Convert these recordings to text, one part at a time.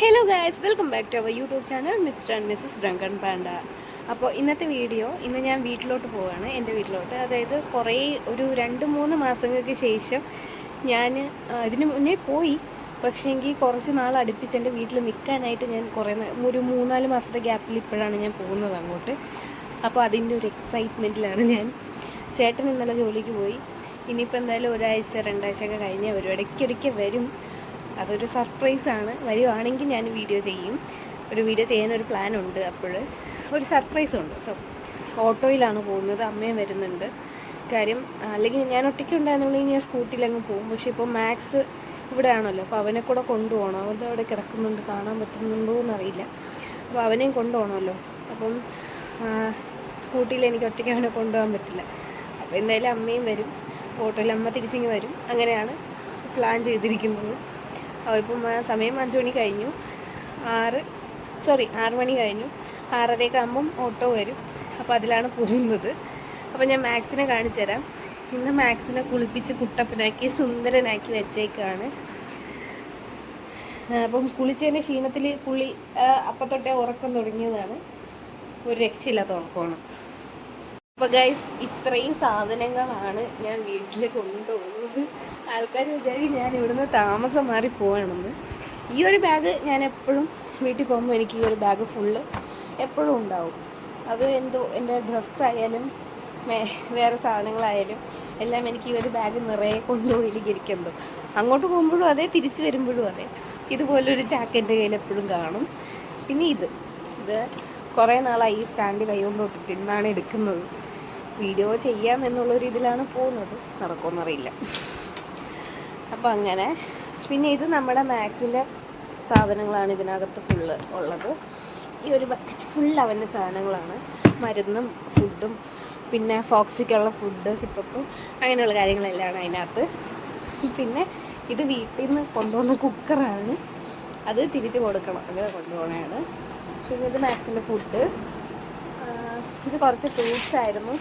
Hello guys welcome back to our YouTube channel mister and missus drunken panda അപ്പോൾ ഇന്നത്തെ video ഇന്ന് ഞാൻ വീട്ടിലോട്ട് പോവുകയാണ് എന്റെ വീട്ടിലോട്ട്. അതായത് കുറേ ഒരു രണ്ട് മൂന്ന് മാസങ്ങൾക്ക് ശേഷം ഞാൻ ഇതിന് മുന്നേ പോയി. പക്ഷേ എങ്കിൽ കുറച്ച് നാൾ അടുപ്പിച്ച് എന്റെ വീട്ടിൽ നിൽക്കാനായിട്ട് ഞാൻ കുറേ ഒരു മൂന്നാൽ മാസത്തെ ഗ്യാപ്പിൽ ഇപ്പോഴാണ് ഞാൻ പോകുന്നത് അങ്ങോട്ട്. അപ്പോൾ അതിന്റെ ഒരു എക്സൈറ്റ്മെന്റിലാണ് ഞാൻ. ചേട്ടൻ ഇന്നലെ ജോലിക്ക് പോയി. ഇനിയിപ്പോൾ എന്തായാലും ഒരാഴ്ച രണ്ടാഴ്ച ഒക്കെ കഴിഞ്ഞ് അവർ ഇടയ്ക്കൊരിക്കൽ വരും. അതൊരു സർപ്രൈസാണ് വരുവാണെങ്കിൽ ഞാൻ വീഡിയോ ചെയ്യും. ഒരു വീഡിയോ ചെയ്യാനൊരു പ്ലാൻ ഉണ്ട് അപ്പോൾ. ഒരു സർപ്രൈസ് ഉണ്ട്. സോ ഓട്ടോയിലാണ് പോകുന്നത്. അമ്മയും വരുന്നുണ്ട്. കാര്യം അല്ലെങ്കിൽ ഞാൻ ഒറ്റയ്ക്ക് ഉണ്ടായിരുന്നുണ്ടെങ്കിൽ ഞാൻ സ്കൂട്ടിയിൽ അങ്ങ് പോകും. പക്ഷേ ഇപ്പോൾ മാത്സ് ഇവിടെ ആണല്ലോ അപ്പോൾ അവനെ കൂടെ കൊണ്ടുപോകണം. അവൻ അവിടെ കിടക്കുന്നുണ്ട്. കാണാൻ പറ്റുന്നുണ്ടോ എന്നറിയില്ല. അപ്പോൾ അവനെയും കൊണ്ടുപോകണമല്ലോ. അപ്പം സ്കൂട്ടിയിൽ എനിക്ക് ഒറ്റയ്ക്ക് അവനെ കൊണ്ടുപോകാൻ പറ്റില്ല. അപ്പോൾ എന്തായാലും അമ്മയും വരും. ഓട്ടോയിൽ അമ്മ തിരിച്ചിങ്ങ് വരും. അങ്ങനെയാണ് പ്ലാൻ ചെയ്തിരിക്കുന്നത്. ഇപ്പം സമയം അഞ്ച് മണി കഴിഞ്ഞു. ആറ് സോറി ആറ് മണി കഴിഞ്ഞു. ആറരയൊക്കെ ആകുമ്പം ഓട്ടോ വരും. അപ്പോൾ അതിലാണ് പോകുന്നത്. അപ്പോൾ ഞാൻ മാക്സിനെ കാണിച്ചു തരാം. ഇന്ന് മാക്സിനെ കുളിപ്പിച്ച് കുട്ടപ്പനാക്കി സുന്ദരനാക്കി വെച്ചേക്കാണ്. അപ്പം കുളിച്ചതിന്റെ ക്ഷീണത്തിൽ പുളി അപ്പത്തൊട്ടേ അപ്പം തൊട്ടേ ഉറക്കം തുടങ്ങിയതാണ്. ഒരു രക്ഷയില്ലാത്ത ഉറക്കമാണ്. അപ്പോൾ ഗൈസ് ഇത്രയും സാധനങ്ങളാണ് ഞാൻ വീട്ടിൽ കൊണ്ടുപോകുന്നത്. ആൾക്കാർ വിചാരിക്കും ഞാൻ ഇവിടുന്ന് താമസം മാറി പോവാണെന്ന്. ഈ ഒരു ബാഗ് ഞാൻ എപ്പോഴും വീട്ടിൽ പോകുമ്പോൾ എനിക്ക് ഈ ഒരു ബാഗ് ഫുള്ള് എപ്പോഴും ഉണ്ടാവും. അത് എന്തോ എന്റെ ഡ്രസ്സായാലും വേറെ സാധനങ്ങളായാലും എല്ലാം എനിക്ക് ഈ ഒരു ബാഗ് നിറയെ എനിക്കെന്തോ അങ്ങോട്ട് പോകുമ്പോഴും അതെ തിരിച്ചു വരുമ്പോഴും അതെ. ഇതുപോലൊരു ചാക്ക് എന്റെ കയ്യിൽ എപ്പോഴും കാണും. പിന്നെ ഇത്. ഇത് കുറേ നാളായി ഈ സ്റ്റാൻഡ് കൈകൊണ്ടോട്ടിട്ട് ഇന്നാണ് എടുക്കുന്നത്. വീഡിയോ ചെയ്യാം എന്നുള്ളൊരു ഇതിലാണ് പോകുന്നത്. നടക്കുമെന്നറിയില്ല. അപ്പോൾ അങ്ങനെ പിന്നെ ഇത് നമ്മുടെ മാക്സിന്റെ സാധനങ്ങളാണ് ഇതിനകത്ത് ഫുള്ള് ഉള്ളത്. ഈ ഒരു ബക്കറ്റ് ഫുൾ അവന്റെ സാധനങ്ങളാണ്. മരുന്നും ഫുഡും പിന്നെ ഫോക്സിക്കുള്ള ഫുഡ് സിപ്പപ്പ് അങ്ങനെയുള്ള കാര്യങ്ങളെല്ലാം അതിനകത്ത്. പിന്നെ ഇത് വീട്ടിൽ നിന്ന് കൊണ്ടുവന്ന കുക്കറാണ് അത് തിരിച്ചു കൊടുക്കണം. അങ്ങനെ കൊണ്ടുപോകണതാണ് പിന്നെ ഇത് മാക്സിന്റെ ഫുഡ് ഇത് കുറച്ച് ഫ്രൂട്ട്സ് ആയിരുന്നു.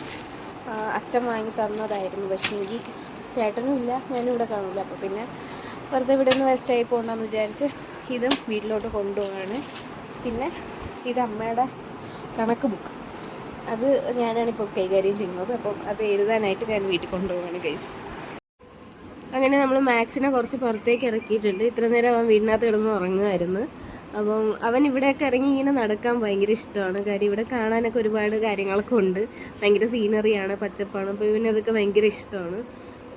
അച്ഛൻ വാങ്ങി തന്നതായിരുന്നു പക്ഷേ എനിക്ക് ചേട്ടനും ഇല്ല ഞാനും ഇവിടെ കാണില്ല അപ്പോൾ പിന്നെ വെറുതെ ഇവിടെ നിന്ന് വേസ്റ്റ് ആയി പോകണമെന്ന് വിചാരിച്ച് ഇതും വീട്ടിലോട്ട് കൊണ്ടുപോവാണ്. പിന്നെ ഇത് അമ്മയുടെ കണക്ക് ബുക്ക് അത് ഞാനാണ് ഇപ്പോൾ കൈകാര്യം ചെയ്യുന്നത്. അപ്പം അത് എഴുതാനായിട്ട് ഞാൻ വീട്ടിൽ കൊണ്ടുപോവാണ് ഗൈസ് അങ്ങനെ നമ്മൾ മാക്സിനെ കുറച്ച് പുറത്തേക്ക് ഇറക്കിയിട്ടുണ്ട്. ഇത്ര നേരം അവൻ വീടിനകത്ത് കിടന്ന് ഉറങ്ങുമായിരുന്നു. അപ്പം അവൻ ഇവിടെയൊക്കെ ഇറങ്ങി ഇങ്ങനെ നടക്കാൻ ഭയങ്കര ഇഷ്ടമാണ്. കാര്യം ഇവിടെ കാണാനൊക്കെ ഒരുപാട് കാര്യങ്ങളൊക്കെ ഉണ്ട്. ഭയങ്കര സീനറിയാണ് പച്ചപ്പാണ്. അപ്പോൾ ഇവന് അതൊക്കെ ഭയങ്കര ഇഷ്ടമാണ്.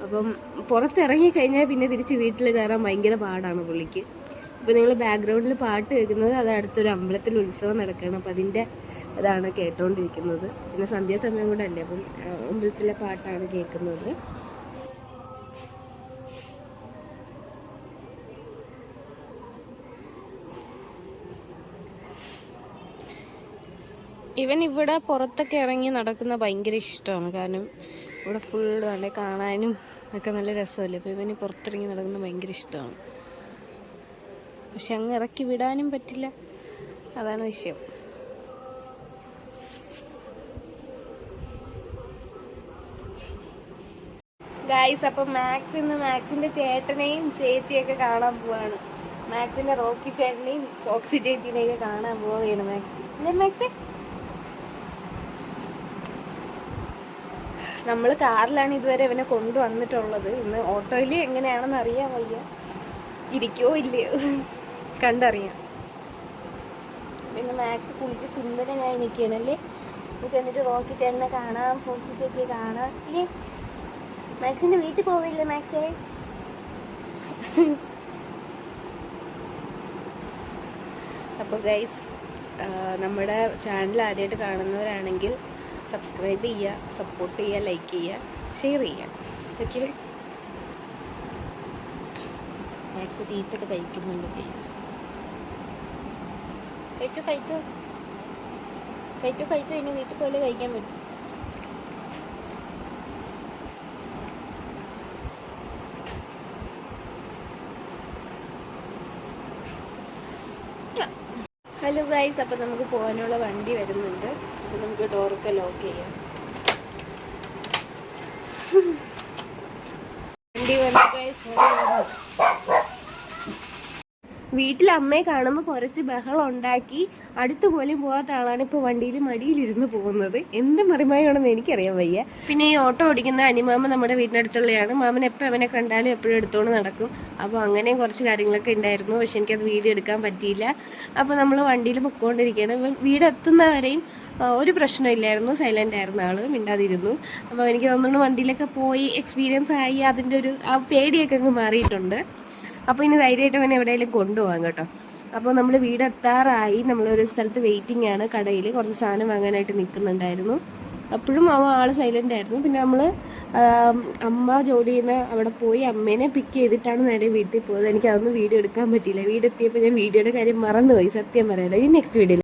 അപ്പം പുറത്തിറങ്ങി കഴിഞ്ഞാൽ പിന്നെ തിരിച്ച് വീട്ടിൽ കയറാൻ ഭയങ്കര പാടാണ് പുള്ളിക്ക്. ഇപ്പോൾ നിങ്ങൾ ബാക്ക്ഗ്രൗണ്ടിൽ പാട്ട് കേൾക്കുന്നത് അത് അടുത്തൊരു അമ്പലത്തിൽ ഉത്സവം നടക്കുകയാണ്. അപ്പം അതിന്റെ ഇതാണ് കേട്ടോണ്ടിരിക്കുന്നത്. പിന്നെ സന്ധ്യാസമയം കൂടെ അല്ലേ? അപ്പം അമ്പലത്തിലെ പാട്ടാണ് കേൾക്കുന്നത്. ഇവൻ ഇവിടെ പുറത്തൊക്കെ ഇറങ്ങി നടക്കുന്ന ഭയങ്കര ഇഷ്ടമാണ്. കാരണം ഇവിടെ ഫുൾ വേണ്ട കാണാനും ഒക്കെ നല്ല രസമല്ലേ? അപ്പോൾ ഇവന് പുറത്തിറങ്ങി നടക്കുന്നത് ഭയങ്കര ഇഷ്ടമാണ്. പക്ഷെ അങ്ങ് ഇറക്കി വിടാനും പറ്റില്ല. അതാണ് വിഷയം. ഗായ്സ് അപ്പം മാക്സ് ഇന്ന് മാക്സിന്റെ ചേട്ടനെയും ചേച്ചിയൊക്കെ കാണാൻ പോവാണ്. മാക്സിന്റെ റോക്കി ചേട്ടനെയും ഫോക്സി ചേച്ചിനെയൊക്കെ കാണാൻ പോവുകയാണ് മാക്സി. അല്ലേ മാക്സി? നമ്മൾ കാറിലാണ് ഇതുവരെ ഇവനെ കൊണ്ടുവന്നിട്ടുള്ളത്. ഇന്ന് ഓട്ടോയിൽ എങ്ങനെയാണെന്ന് അറിയാൻ വയ്യ. ഇരിക്കോ ഇല്ലയോ? കണ്ടറിയാം. പിന്നെ മാക്സ് കുളിച്ച് സുന്ദരനായി നിൽക്കണല്ലേ ചെന്നിട്ട് റോക്കി ചേട്ടനെ കാണാം ഫോൺസി ചേച്ചിയെ കാണാം. ഇല്ലേ? മാക്സിന്റെ വീട്ടിൽ പോവില്ലേ മാക്സേ? അപ്പോൾ ഗൈസ് നമ്മുടെ ചാനൽ ആദ്യമായിട്ട് കാണുന്നവരാണെങ്കിൽ സബ്സ്ക്രൈബ് ചെയ്യുക സപ്പോർട്ട് ചെയ്യുക ലൈക്ക് ചെയ്യുക ഷെയർ ചെയ്യുക. ഓക്കെ മാക്സ് തീറ്റത് കഴിക്കുന്നുണ്ട് ഗൈസ് കഴിച്ചോ കഴിച്ചോ? കഴിച്ചോ കഴിച്ചോ. ഇനി വീട്ടിൽ പോലെ കഴിക്കാൻ പറ്റും. ഹലോ ഗൈസ് അപ്പം നമുക്ക് പോകാനുള്ള വണ്ടി വരുന്നുണ്ട്. അപ്പം നമുക്ക് ഡോറൊക്കെ ലോക്ക് ചെയ്യാം. വണ്ടി വന്നു ഗൈസ് വീട്ടിൽ അമ്മയെ കാണുമ്പോൾ കുറച്ച് ബഹളം ഉണ്ടാക്കി അടുത്ത് പോലും പോകാത്ത ആളാണ് ഇപ്പോൾ വണ്ടിയിൽ മടിയിലിരുന്ന് പോകുന്നത്. എന്ത് മറിമായാണെന്ന് എനിക്കറിയാൻ വയ്യ. പിന്നെ ഈ ഓട്ടോ ഓടിക്കുന്ന അനിമാമ നമ്മുടെ വീടിനടുത്തുള്ളതാണ് മാമൻ എപ്പോൾ അവനെ കണ്ടാലും എപ്പോഴും എടുത്തുകൊണ്ട് നടക്കും. അപ്പോൾ അങ്ങനെ കുറച്ച് കാര്യങ്ങളൊക്കെ ഉണ്ടായിരുന്നു. പക്ഷെ എനിക്കത് വീഡിയോ എടുക്കാൻ പറ്റിയില്ല. അപ്പോൾ നമ്മൾ വണ്ടിയിൽ പൊക്കോണ്ടിരിക്കുകയാണ്. വീട് വീടെത്തുന്നവരെയും ഒരു പ്രശ്നമില്ലായിരുന്നു. സൈലന്റ് ആയിരുന്നു ആൾ മിണ്ടാതിരുന്നു. അപ്പോൾ എനിക്ക് തോന്നുന്നു വണ്ടിയിലൊക്കെ പോയി എക്സ്പീരിയൻസ് ആയി അതിന്റെ ഒരു ആ പേടിയൊക്കെ അങ്ങ് മാറിയിട്ടുണ്ട്. അപ്പോൾ ഇനി ധൈര്യമായിട്ട് അവനെ എവിടെയെങ്കിലും കൊണ്ടുപോകാം കേട്ടോ. അപ്പോൾ നമ്മൾ വീട് എത്താറായി. നമ്മളൊരു സ്ഥലത്ത് വെയിറ്റിംഗ് ആണ് കടയിൽ കുറച്ച് സാധനം വാങ്ങാനായിട്ട് നിൽക്കുന്നുണ്ടായിരുന്നു അപ്പോഴും അവ ആൾ സൈലന്റ് ആയിരുന്നു. പിന്നെ നമ്മൾ അമ്മ ജോലി ചെയ്യുന്ന അവിടെ പോയി അമ്മേനെ പിക്ക് ചെയ്തിട്ടാണ് നേരെ വീട്ടിൽ പോയത്. എനിക്ക് അതൊന്നും വീഡിയോ എടുക്കാൻ പറ്റിയില്ല. വീടെത്തിയപ്പോൾ ഞാൻ വീഡിയോയുടെ കാര്യം മറന്നുപോയി. സത്യം പറയാലോ ഈ നെക്സ്റ്റ് വീഡിയോയിൽ